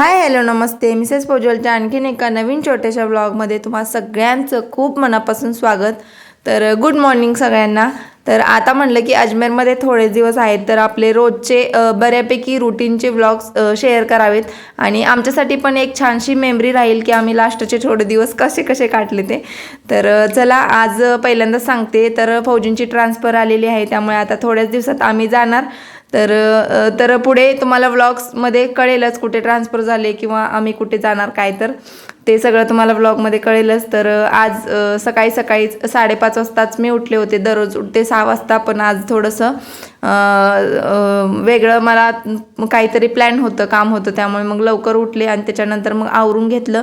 Hi hello नमस्ते. Mrs पोजलच्या आणखीन एका नवीन छोट्याशा ब्लॉगमध्ये तुम्हा सगळ्यांचं खूप मनापासून स्वागत. तर गुड मॉर्निंग सगळ्यांना. तर आता म्हणलं की अजमेरमध्ये थोडे दिवस आहेत तर आपले रोजचे बऱ्यापैकी रुटीनचे ब्लॉग्स शेअर करावेत. आणि आमच्यासाठी पण एक छानशी मेमरी राहील की आम्ही लास्टचे थोडे दिवस कसे कसे काढले ते. तर चला आज पहिल्यांदा सांगते. तर फौजींची ट्रान्सफर आलेली आहे त्यामुळे आता थोड्याच दिवसात आम्ही जाणार. तर तर पुढे तुम्हाला व्लॉग्समध्ये कळेलच कुठे ट्रान्सफर झाले किंवा आम्ही कुठे जाणार काय तर. ते सगळं तुम्हाला ब्लॉगमध्ये कळेलच. तर आज सकाळी सकाळीच साडेपाच वाजताच मी उठले होते. दररोज उठते सहा वाजता पण आज थोडंसं वेगळं मला काहीतरी प्लॅन होतं काम होतं. त्यामुळे मग लवकर उठले आणि त्याच्यानंतर मग आवरून घेतलं.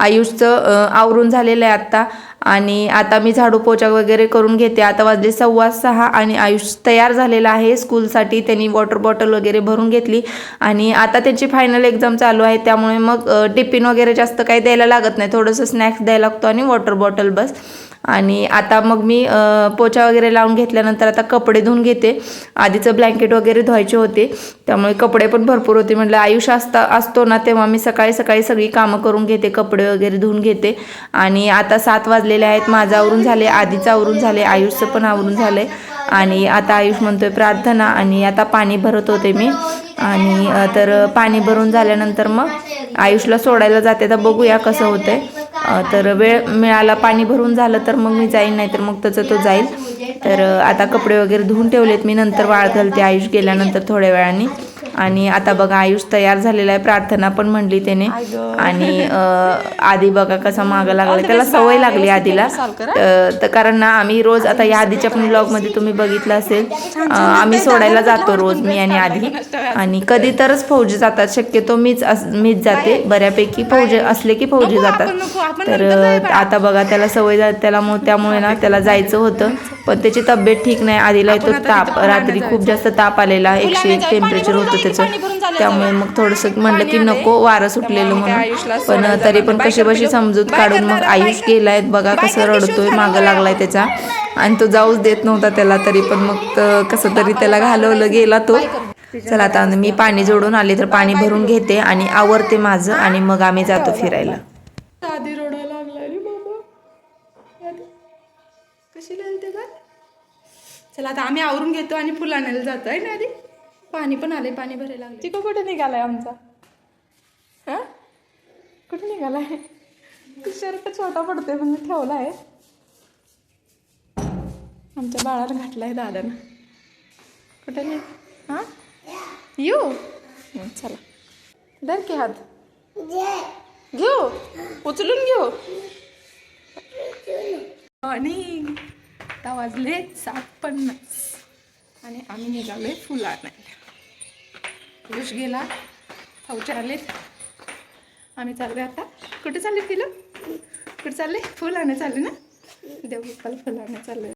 आयुषचं आवरून झालेलं आहे आत्ता. आणि आता मी झाडू पोचा वगैरे करून घेते. आता वाजले सव्वा सहा आणि आयुष तयार झालेला आहे स्कूलसाठी. त्यांनी वॉटर बॉटल वगैरे भरून घेतली. आणि आता त्यांची फायनल एक्झाम चालू आहे. त्यामुळे मग टिफिन वगैरे जास्त काही द्यायला लागत नाही. थोडंसं स्नॅक्स द्यायला लागतो आणि वॉटर बॉटल बस. आणि आता मग मी पोचा वगैरे लावून घेतल्यानंतर आता कपडे धुवून घेते. आधीचं ब्लँकेट वगैरे धुवायचे होते. त्यामुळे कपडे पण भरपूर होते. म्हटलं आयुष्य असता असतो ना तेव्हा मी सकाळी सकाळी सगळी कामं करून घेते. कपडे वगैरे धुवून घेते. आणि आता सात वाजलेले आहेत. माझं आवरून झाले आधीचं आवरून झाले आयुषचं पण आवरून झाले आणि आता आयुष म्हणतोय प्रार्थना आणि आता पाणी भरत होते मी. आणि तर पाणी भरून झाल्यानंतर मग आयुषला सोडायला जाते. तर बघूया कसं होतंय. तर वेळ मिळाला पाणी भरून झालं तर मग मी जाईन नाही तर मग त्याचं तो जाईल. तर आता कपडे वगैरे धुवून ठेवलेत. मी नंतर वाळ घालते. आयुष गेल्यानंतर थोड्या वेळाने. आणि आता बघा आयुष तयार झालेला आहे प्रार्थना पण म्हणली त्याने. आणि आधी बघा कसा मागं लागला त्याला सवय लागली आधीला. तर कारण ना आम्ही रोज आता या आधीच्या पण ब्लॉगमध्ये तुम्ही बघितलं असेल. आम्ही सोडायला जातो रोज मी आणि आधी. आणि कधी तरच फौजी जातात शक्यतो मीच मीच जाते. बऱ्यापैकी फौजी असले की फौजी जातात. तर आता बघा त्याला सवय त्याला त्यामुळे ना त्याला जायचं होतं. पण त्याची तब्येत ठीक नाही. आधीला येतो ताप रात्री खूप जास्त ताप आलेला एकशे एक टेम्परेचर होतं त्याचं. त्यामुळे मग थोडंसं म्हणलं की नको वारं सुटलेलं म्हणून. पण तरी पण कशी बशी समजूत काढून मग आयुष गेलाय बघा कसं रडतोय मागं लागलाय त्याचा. आणि तो जाऊच देत नव्हता त्याला तरी पण मग कसं तरी त्याला घालवलं गेला तो. चला आता मी पाणी जोडून आले तर पाणी भरून घेते आणि आवरते माझं आणि मग आम्ही जातो फिरायला. कशी ते का चला आता आम्ही आवरून घेतो आणि फुलं आणायला जातो आहे ना आधी. पाणी पण आले पाणी भरायला लागले चिको कुठे निघालाय आमचा? हा? कुठे निघालाय? शर्ट छोटा पडतोय पण मी ठेवला आहे आमच्या बाळाला घातलाय दादानं. कुठे नाही हा? येऊ चला. धर की हात. घेऊ. उचलून घेऊ. आणि आता वाजले सात पन्नास. आणि आम्ही निघालोय फुलं आणायला पुरुष गेला फौचे आलेत. आम्ही चाललोय आता. कुठे चालले तिला कुठे चालले? फुल आणे चालले ना? देव बाप्पाला फुल आणे चाललोय.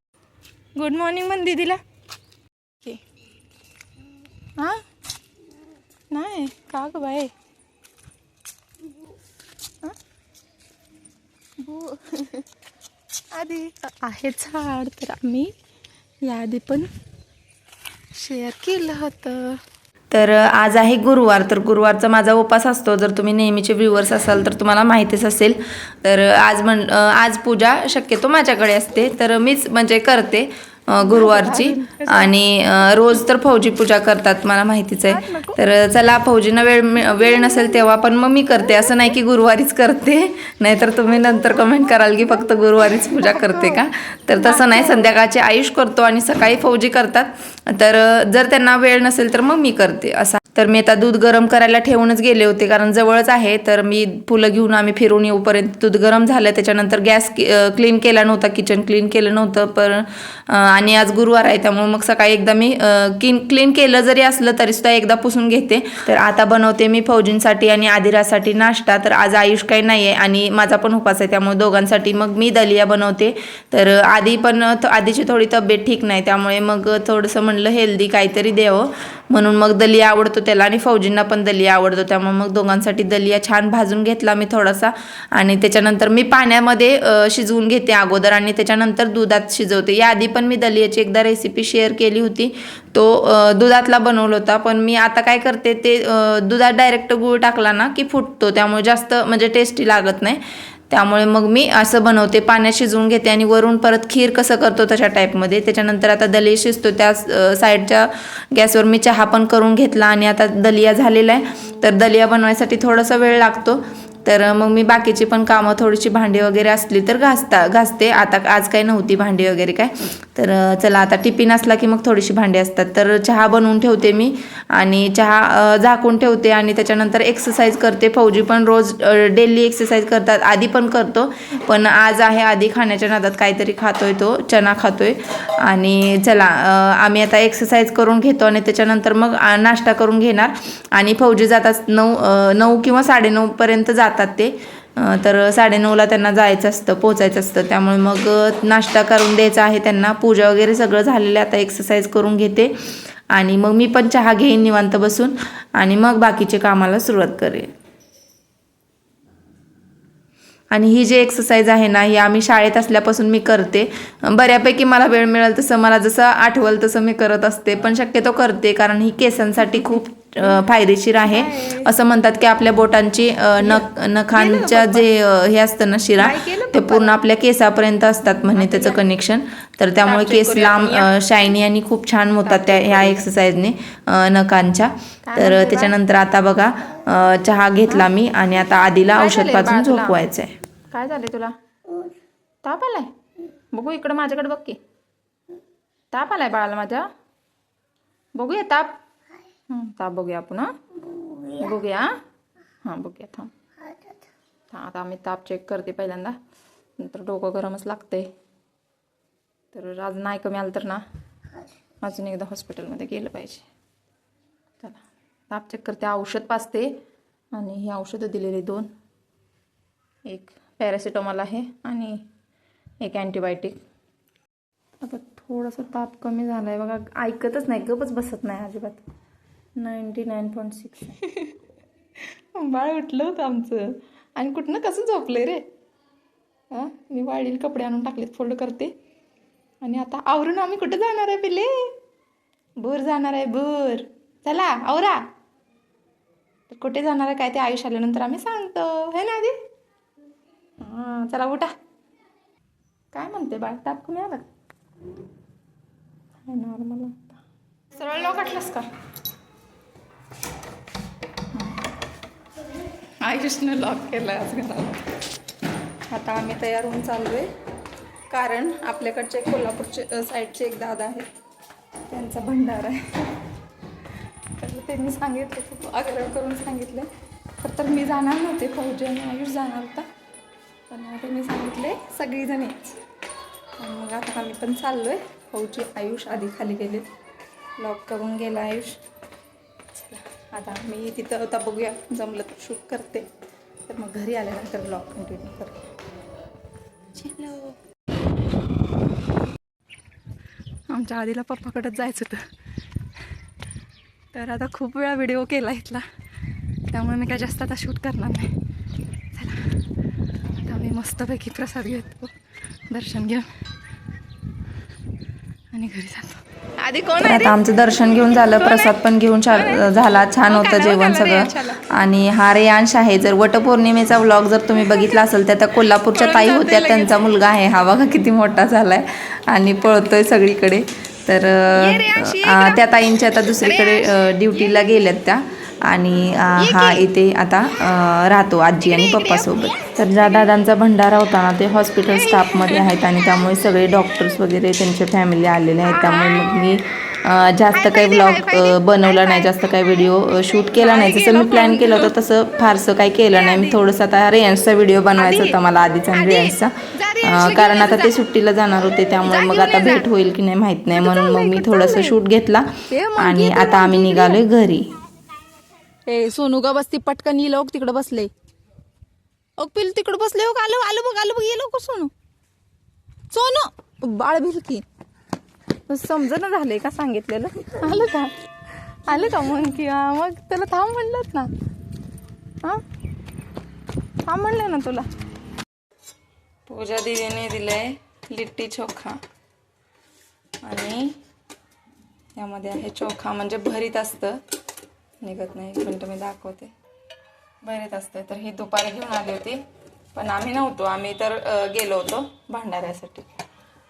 गुड मॉर्निंग म्हण दीदीला. ओके. हां? नाही का ग बाय हो आधी. आहे झाड तर आम्ही याआधी पण शेअर केलं होतं. तर आज आहे गुरुवार तर गुरुवारचा माझा उपास असतो. जर तुम्ही नेहमीचे व्ह्युअर्स असाल तर तुम्हाला माहितीच असेल. तर आज म्हण आज पूजा शक्यतो माझ्याकडे असते. तर मीच म्हणजे करते. गुरुवारची. आणि रोज तर फौजी पूजा करतात मला माहितीच आहे. तर चला फौजींना वेळ वेळ नसेल तेव्हा पण मग मी करते. असं नाही की गुरुवारीच करते. नाहीतर तुम्ही नंतर कमेंट कराल की फक्त गुरुवारीच पूजा करते का? तर तसं नाही. संध्याकाळचे आयुष करतो आणि सकाळी फौजी करतात. तर जर त्यांना वेळ नसेल तर मग मी करते. असा तर मी आता दूध गरम करायला ठेवूनच गेले होते कारण जवळच आहे. तर मी फुलं घेऊन आम्ही फिरून येऊपर्यंत दूध गरम झालं. त्याच्यानंतर गॅस क्लीन केला नव्हता किचन क्लीन केलं नव्हतं. पण आणि आज गुरुवार आहे त्यामुळे मग सकाळी एकदा मी क्लीन क्लीन केलं जरी असलं तरी सुद्धा एकदा पुसून घेते. तर आता बनवते मी फौजींसाठी आणि आदिरासाठी नाश्ता. तर आज आयुष काही नाही आहे आणि माझा पण उपास आहे त्यामुळे दोघांसाठी मग मी दलिया बनवते. तर आधी पण आधीची थोडी तब्येत ठीक नाही त्यामुळे मग थोडंसं म्हणलं हेल्दी काहीतरी द्यावं. म्हणून मग दलिया आवडतो त्याला आणि फौजींना पण दलिया आवडतो. त्यामुळे मग दोघांसाठी दलिया छान भाजून घेतला मी थोडासा. आणि त्याच्यानंतर मी पाण्यामध्ये शिजवून घेते अगोदर आणि त्याच्यानंतर दुधात शिजवते. याआधी पण मी दलियाची एकदा रेसिपी शेअर केली होती. तो दुधातला बनवला होता. पण मी आता काय करते ते दुधात डायरेक्ट गूळ टाकला ना की फुटतो. त्यामुळे जास्त म्हणजे टेस्टी लागत नाही. त्यामुळे मग मी असं बनवते पाण्यात शिजवून घेते आणि वरून परत खीर कसं करतो तशा टाईपमध्ये त्याच्यानंतर आता दलिया शिजतो त्या साईडच्या गॅसवर मी चहा पण करून घेतला आणि आता दलिया झालेला आहे. तर दलिया बनवायसाठी थोडासा वेळ लागतो. तर मग मी बाकीची पण कामं थोडीशी भांडी वगैरे असली तर घासता घासते. आता आज काही नव्हती भांडी वगैरे काय. तर चला आता टिफिन असला की मग थोडीशी भांडी असतात. तर चहा बनवून ठेवते मी आणि चहा झाकून ठेवते आणि त्याच्यानंतर एक्सरसाइज करते. फौजी पण रोज डेली एक्सरसाइज करतात. आधी पण करतो पण आज आहे आधी खाण्याच्या नादात काहीतरी खातोय तो चना खातोय. आणि चला आम्ही आता एक्सरसाइज करून घेतो आणि त्याच्यानंतर मग नाश्ता करून घेणार. आणि फौजी जातात नऊ नऊ किंवा साडेनऊपर्यंत जातात. ते. तर साडेनऊला त्यांना जायचं असतं पोचायचं असतं. त्यामुळे मग नाश्ता करून द्यायचा आहे त्यांना. पूजा वगैरे सगळं झालेलं आता एक्सरसाइज करून घेते. आणि मग मी पण चहा घेईन निवांत बसून. आणि मग बाकीचे कामाला सुरुवात करेन. आणि ही जी एक्सरसाइज आहे ना ही आम्ही शाळेत असल्यापासून मी करते. बऱ्यापैकी मला वेळ मिळेल तसं. मला जसं आठवल तसं मी करत असते. पण शक्यतो करते. कारण ही केसांसाठी खूप फायदेशीर आहे. असं म्हणतात की आपल्या बोटांची नख नखांच्या जे हे असतं ना शिरा ते पूर्ण आपल्या केसापर्यंत असतात म्हणे त्याचं कनेक्शन तर त्यामुळे केस लांब शायनी आणि खूप छान होतात त्या ह्या एक्सरसाइजने नखांच्या. तर त्याच्यानंतर आता बघा चहा घेतला मी आणि आता आधीला औषध तुला? झोपवायचं आहे काय झाले तुला? ताप आलाय? बघू इकडं माझ्याकडे बघ की. ताप आलाय बाळाला माझ्या बघूया ताप. हं, ताप बघूया आपण हा बघूया हां बघूया थांब हां आता आम्ही ताप चेक करते पहिल्यांदा नंतर डोकं गरमच लागतंय तर आज नाही कमी आलं तर ना अजून एकदा हॉस्पिटलमध्ये गेलं पाहिजे चला ताप चेक करते औषध पाजते आणि ही औषधं दिलेली दोन एक पॅरासिटामॉल आहे आणि एक अँटीबायोटिक आता थोडासा ताप कमी झाला आहे बघा ऐकतच नाही गपच बसत नाही अजिबात नाईन्टी नाईन पॉईंट सिक्स. बाळ उठलं होतं आमचं. आणि कुठनं कसं झोपले रे? हां मी वाढील कपडे आणून टाकलेत फोल्ड करते. आणि आता आवरून आम्ही कुठं जाणार आहे पिले भूर जाणार आहे भूर. चला आवरा. तर कुठे जाणार आहे काय ते आयुष आल्यानंतर आम्ही सांगतो. हे ना आधी? हां चला उठा. काय म्हणते बाळ? ताप कमी आला नॉर्मल सरळ लोक काटलास का? आयुषनं लॉक केलं आज घराला आता आम्ही तयार होऊन चाललो आहे कारण आपल्याकडचे कोल्हापूरचे साईडचे एक दादा आहेत. त्यांचा भंडार आहे. तर त्यांनी सांगितलं खूप आग्रह करून सांगितलं तर तर मी जाणार नव्हते फौजी आणि आयुष जाणार होता. पण त्यांनी सांगितले सगळीजण येच मग आता आम्ही पण चाललो आहे फौजी आयुष आधी खाली गेलेत. लॉक करून गेला आयुष. आता मी तिथं आता बघूया जमलं तर शूट करते. तर मग घरी आल्यानंतर ब्लॉग कंटिन्यू करते. चलो. आमच्या आधीला पप्पाकडंच जायचं होतं. तर आता खूप वेळा व्हिडिओ केला इथला. त्यामुळे मी काय जास्त आता शूट करणार नाही. चला. आता मी मस्तपैकी प्रसाद घेतो दर्शन घेऊन आणि घरी जातो. आता आमचं दर्शन घेऊन झालं प्रसाद पण घेऊन झाला छान होतं जेवण सगळं. आणि हा रेयांश आहे जर वटपौर्णिमेचा व्लॉग जर तुम्ही बघितला असेल तर त्या कोल्हापूरच्या ताई होत्या त्यांचा मुलगा आहे. हा बघा किती मोठा झालाय. आणि पळतोय सगळीकडे. तर त्या ताईंच्या आता दुसरीकडे ड्युटीला गेल्यात त्या. आणि हा इथे आता राहतो आजी आणि पप्पासोबत तर ज्या दादांचा भंडारा होता ना ते हॉस्पिटल स्टाफमध्ये आहेत आणि त्यामुळे सगळे डॉक्टर्स वगैरे त्यांचे फॅमिली आलेले आहेत. त्यामुळे मग मी जास्त काही ब्लॉग बनवला नाही जास्त काही व्हिडिओ शूट केला नाही. जसं मी प्लॅन केलं होतं तसं फारसं काही केलं नाही. मी थोडंसं आता रेयन्सचा व्हिडिओ बनवायचा होता मला आधीचा आणि रेयन्सचा कारण आता ते सुट्टीला जाणार होते त्यामुळे मग आता भेट होईल की नाही माहीत नाही म्हणून मग मी थोडंसं शूट घेतला आणि आता आम्ही निघालोय घरी. ए सोनू का बसती पटकन ये लोक तिकडे बसले. अग पिल तिकडे बसले हो आलो आलो बघ आलो बघ ये लोक सोनू. सोनू! बाळ भिल की समजणं झालंय का सांगितलेलं? आलं का? आले का मग? की हा, मग त्याला थांब म्हणलं ना. हा? थांब म्हणलं ना तुला. पूजा दिदीने दिलंय लिट्टी चोखा. आणि यामध्ये आहे चोखा म्हणजे भरीत असतं. निघत नाही. एक मिनटं मी दाखवते. बरेच असतं तर ही दुपारी घेऊन आली होती. पण आम्ही नव्हतो. आम्ही तर गेलो होतो भांडाऱ्यासाठी.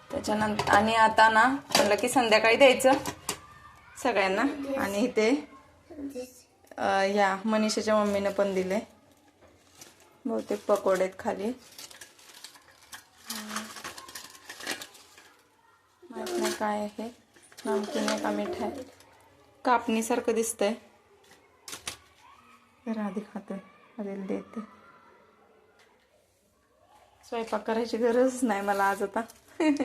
त्याच्यानंतर आणि आता ना म्हणलं की संध्याकाळी द्यायचं सगळ्यांना. आणि इथे या मनीषाच्या मम्मीनं पण दिले. बहुतेक पकोडे आहेत खाली. माहीत नाही काय आहे. नमकीन आहे का मिठाई कापणीसारखं दिसतंय. तर आधी खाते आधी देते. स्वयंपाक करायची गरज नाही मला आज आता.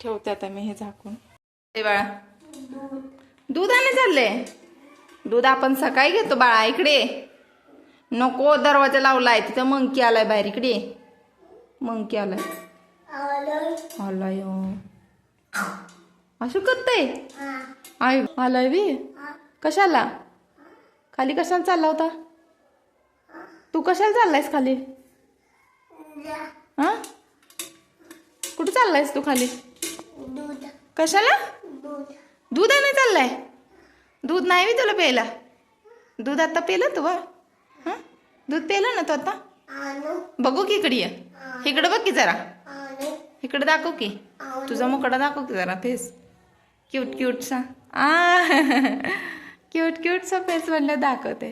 ठेवते आता मी हे झाकून. ए बाळा दूध आणि चालले. दूध आपण सकाळी घेतो बाळा इकडे नको दरवाजा लावलाय तिथं मंकी आलाय बाहेर इकडे मंकी आलाय. आलाय. असं करतय आय आलाय बी? कशाला? खाली कशाला चालला होता? तू कशाला चाललायस खाली? हा? कुठे चाललायस तू खाली? कशाला? दूध आहे नाही चाललाय? दूध नाही मी तुला प्यायला? दूध आता पेलं तू बा हा? दूध पेलं ना तू आता? बघू की इकडे ये. इकडे बघ की जरा. इकडे दाखव की. तुझा मुकडा दाखव की जरा फेस. क्यूट क्यूटचा आ. क्यूट क्यूट फेस म्हणलं दाखवते.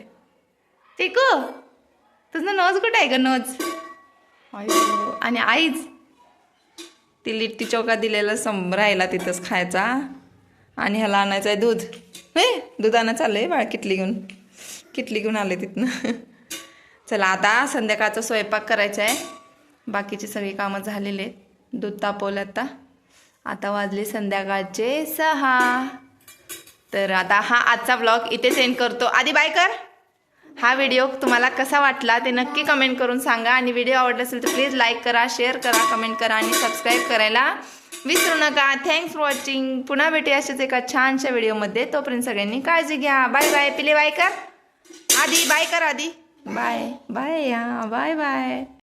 चिकू तुझं नोज कुठं आहे का नोज? आणि आईच ती लिट्टी चौका दिलेला संभरायला राहिला तिथंच खायचा. आणि ह्याला आणायचं आहे दूध. हे दूध आणायचं आहे बाळ किटली घेऊन. किटली घेऊन आले तिथनं. चला आता संध्याकाळचा स्वयंपाक करायचा आहे. बाकीची सगळी कामं झालेली आहेत. दूध तापवलं आता. आता वाजले संध्याकाळचे सहा. तर आता हा आजचा ब्लॉग इथे सेंड करतो. आधी बाय कर. हा व्हिडिओ तुम्हाला कसा वाटला ते नक्की कमेंट करून सांगा आणि व्हिडिओ आवडला असेल तर प्लीज लाईक करा शेअर करा कमेंट करा आणि सबस्क्राईब करायला विसरू नका. थँक्स फॉर वॉचिंग पुन्हा भेटूया अशाच एका छानशा व्हिडिओमध्ये तोपर्यंत सगळ्यांनी काळजी घ्या. बाय बाय पिले बाय कर. आधी बाय कर आधी. बाय बाय या. Bye bye